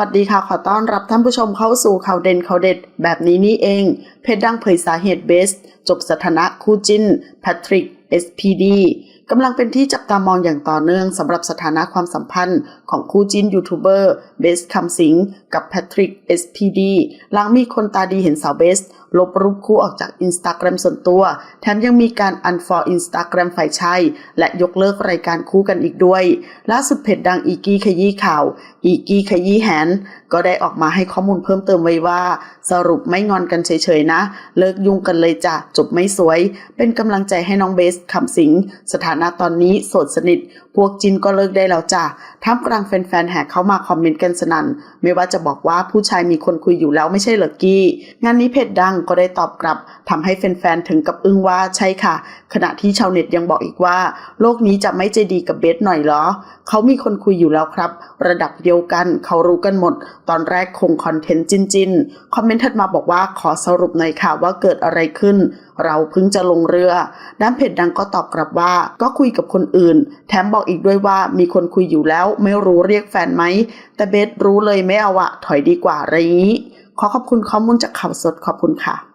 วัสดีค่ะ ขอต้อนรับท่านผู้ชมเข้าสู่ข่าวเด่นข่าวเด็ด แบบนี้นี่เอง เพจดังเผยสาเหตุเบส จบสถานะคู่จิ้นแพทริก SPD กำลังเป็นที่จับตามองอย่างต่อเนื่องสำหรับสถานะความสัมพันธ์ของคู่จิ้นยูทูบเบอร์เบสคำสิงกับแพทริก SPD หลังมีคนตาดีเห็นสาวเบส ลบรูปคู่ออกจากอินสตาแกรมส่วนตัว แถมยังมีการอันฟอร์อินสตาแกรมฝ่ายชายและยกเลิกรายการคู่กันอีกด้วย ล่าสุดเพจดังอีกี้ขยี้ข่าว อีกี้ขยี้แฮนก็ได้ออกมาให้ข้อมูลเพิ่มเติมไว้ว่า สรุปไม่งอนกันเฉยๆนะ เลิกยุ่งกันเลยจ้ะจบไม่สวย เป็นกำลังใจให้น้องเบสคำสิงสถานะตอนนี้โสดสนิท พวกจินก็เลิกได้แล้วจ้ะท่ามกลางแฟนๆแห่เข้ามาคอมเมนต์กันสนั่น ไม่ว่าจะบอกว่าผู้ชายมีคนคุยอยู่แล้วไม่ใช่เหรอกี้ งานนี้เพจดังก็ได้ตอบกลับทำให้แฟนๆถึงกับอึ้งว่าใช่ค่ะ ขณะที่ชาวเน็ตยังบอกอีกว่า โลกนี้จะไม่ใจดีกับเบสหน่อยเหรอ เขามีคนคุยอยู่แล้วครับ ระดับเดียวกันเขารู้กันหมด ตอนแรกคงคอนเทนต์จินจินคอมเมนต์ถัดมาบอกว่าขอสรุปหน่อยค่ะว่าเกิดอะไรขึ้น เราเพิ่งจะลงเรือ ด้านเพจดังก็ตอบกลับว่า ก็คุยกับคนอื่น แถมบอกอีกด้วยว่ามีคนคุยอยู่แล้ว ไม่รู้เรียกแฟนไหม แต่เบสรู้เลยไม่เอาอะถอยดีกว่าอะไรงนี้ ขอขอบคุณข้อมูลจากข่าวสดขอบคุณค่ะ